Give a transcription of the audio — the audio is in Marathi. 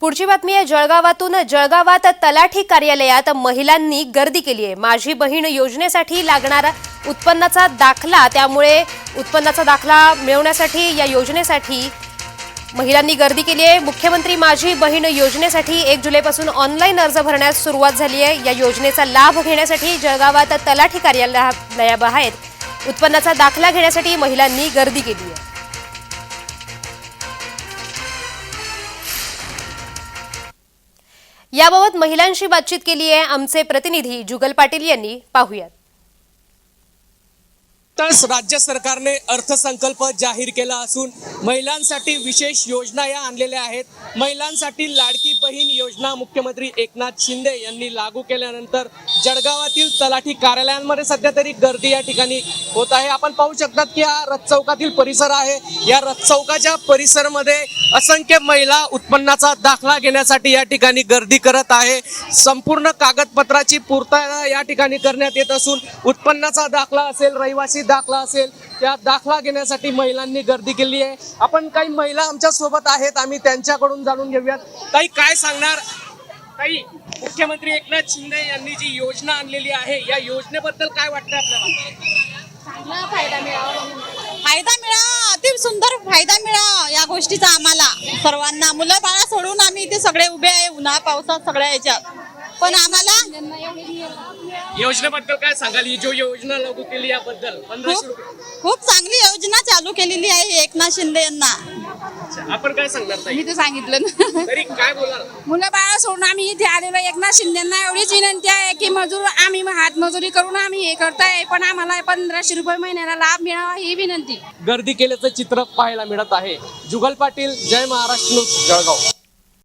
पुढची बातमी आहे जळगावातून जळगावात तलाठी कार्यालयात महिलांनी गर्दी केली आहे. माझी बहीण योजनेसाठी लागणारा उत्पन्नाचा दाखला त्यामुळे उत्पन्नाचा दाखला मिळवण्यासाठी या योजनेसाठी महिलांनी गर्दी केली आहे. मुख्यमंत्री माझी बहीण योजनेसाठी एक जुलैपासून ऑनलाईन अर्ज भरण्यास सुरुवात झाली आहे. या योजनेचा लाभ घेण्यासाठी जळगावात तलाठी कार्यालयाबाहेर उत्पन्नाचा दाखला घेण्यासाठी महिलांनी गर्दी केली आहे. याबाबत महिलांशी बातचीत केली आहे आमचे प्रतिनिधी जुगल पाटील यांनी. पाहूयात. नुकताच राज्य सरकारने अर्थसंकल्प जाहीर केला असून महिलांसाठी विशेष योजना या आणलेल्या आहेत. महिलांसाठी लाडकी बहीण योजना मुख्यमंत्री एकनाथ शिंदे यांनी लागू केल्यानंतर जळगावातील तलाठी कार्यालयांमध्ये सध्या तरी गर्दी या ठिकाणी होत आहे. आपण पाहू शकतात की हा रथ चौकातील परिसर आहे. या रथ चौकाच्या परिसरमध्ये असंख्य महिला उत्पन्नाचा दाखला घेण्यासाठी या ठिकाणी गर्दी करत आहे. संपूर्ण कागदपत्राची पूर्तता या ठिकाणी करण्यात येत असून उत्पन्नाचा दाखला असेल रहिवासी दाखला असेल त्या दाखला घेण्यासाठी महिलांनी गर्दी केली आहे. आपण काही महिला आमच्यासोबत आहेत आम्ही त्यांच्याकडून जाणून घेऊयात. काही काय सांगणार? काही मुख्यमंत्री एकनाथ शिंदे यांनी जी योजना आणलेली आहे या योजनेबद्दल काय वाटतं आपल्याला? फायदा मिळा अति सुंदर फायदा मिळा या गोष्टीचा आम्हाला. सर्वांना. मुलं बाळा सोडून आम्ही इथे सगळे उभे आहे उन्हा पावसात सगळ्या याच्यात पण आम्हाला योजनेबद्दल काय सांगाल? ही जो योजना लागू केली याबद्दल खूप चांगली योजना चालू केलेली आहे एकनाथ शिंदे यांना. आपण काय सांगणार ताई? मी ते सांगितलं ना. तरी काय बोलाल? मुलं बाळा सोडून आम्ही इथे आलेलो एकनाथ शिंदेना एवढीच विनंती आहे की मजूर आम्ही हात मजुरी करून आम्ही हे करताय पण आम्हाला पंधराशे रुपये महिन्याला लाभ मिळावा ही विनंती. गर्दी केल्याचं चित्र पाहायला मिळत आहे. जुगल पाटील जय महाराष्ट्र न्यूज जळगाव.